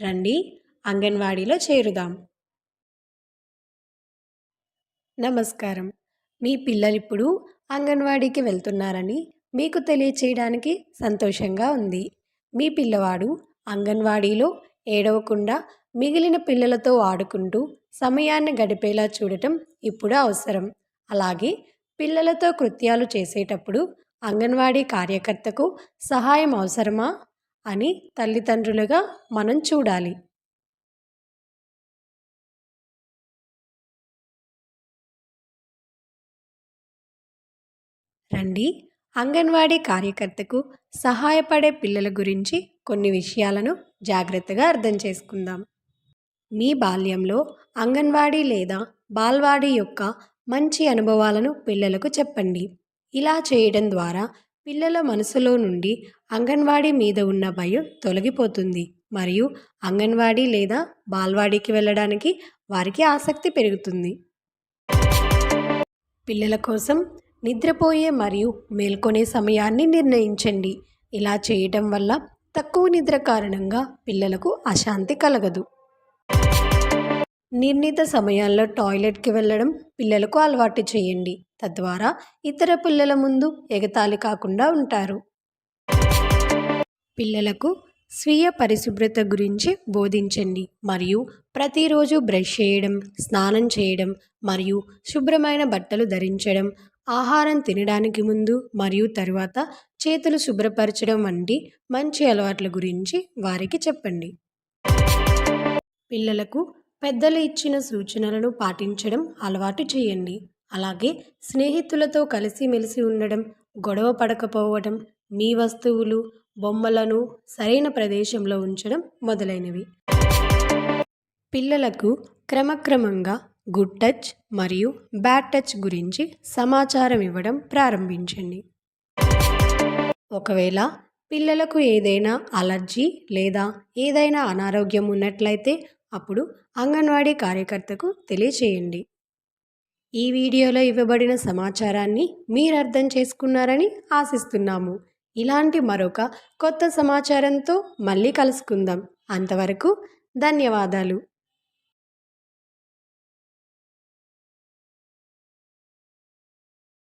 రండి అంగన్వాడీలో చేరుదాం. నమస్కారం. మీ పిల్లలిప్పుడు అంగన్వాడీకి వెళ్తున్నారని మీకు తెలియచేయడానికి సంతోషంగా ఉంది. మీ పిల్లవాడు అంగన్వాడీలో ఏడవకుండా మిగిలిన పిల్లలతో ఆడుకుంటూ సమయాన్ని గడిపేలా చూడటం ఇప్పుడు అవసరం. అలాగే పిల్లలతో కృత్యాలు చేసేటప్పుడు అంగన్వాడీ కార్యకర్తకు సహాయం అవసరమా? అని తల్లిదండ్రులుగా మనం చూడాలి. రండి. అంగన్వాడీ కార్యకర్తకు సహాయపడే పిల్లల గురించి కొన్ని విషయాలను జాగ్రత్తగా అర్థం చేసుకుందాం. మీ బాల్యంలో అంగన్వాడీ లేదా బాల్వాడీ యొక్క మంచి అనుభవాలను పిల్లలకు చెప్పండి. ఇలా చేయడం ద్వారా పిల్లల మనసులో నుండి అంగన్వాడీ మీద ఉన్న భయం తొలగిపోతుంది. మరియు అంగన్వాడీ లేదా బాల్వాడీకి వెళ్ళడానికి వారికి ఆసక్తి పెరుగుతుంది. పిల్లల కోసం నిద్రపోయే మరియు మేల్కొనే సమయాన్ని నిర్ణయించండి. ఇలా చేయటం వల్ల తక్కువ నిద్ర కారణంగా పిల్లలకు అశాంతి కలగదు. నిర్ణీత సమయాల్లో టాయిలెట్కి వెళ్ళడం పిల్లలకు అలవాటు చేయండి. తద్వారా ఇతర పిల్లల ముందు ఎగతాళి కాకుండా ఉంటారు. పిల్లలకు స్వీయ పరిశుభ్రత గురించి బోధించండి. మరియు ప్రతిరోజు బ్రష్ చేయడం స్నానం చేయడం మరియు శుభ్రమైన బట్టలు ధరించడం ఆహారం తినడానికి ముందు మరియు తరువాత చేతులు శుభ్రపరచడం వంటి మంచి అలవాట్ల గురించి వారికి చెప్పండి. పిల్లలకు పెద్దలు ఇచ్చిన సూచనలను పాటించడం అలవాటు చేయండి. అలాగే స్నేహితులతో కలిసిమెలిసి ఉండడం గొడవ పడకపోవడం మీ వస్తువులు బొమ్మలను సరైన ప్రదేశంలో ఉంచడం మొదలైనవి. పిల్లలకు క్రమక్రమంగా గుడ్ టచ్ మరియు బ్యాడ్ టచ్ గురించి సమాచారం ఇవ్వడం ప్రారంభించండి. ఒకవేళ పిల్లలకు ఏదైనా అలర్జీ లేదా ఏదైనా అనారోగ్యం ఉన్నట్లయితే అప్పుడు అంగన్వాడీ కార్యకర్తకు తెలియచేయండి. ఈ వీడియోలో ఇవ్వబడిన సమాచారాన్ని మీరు అర్థం చేసుకున్నారని ఆశిస్తున్నాము. ఇలాంటి మరొక కొత్త సమాచారంతో మళ్ళీ కలుసుకుందాం. అంతవరకు ధన్యవాదాలు.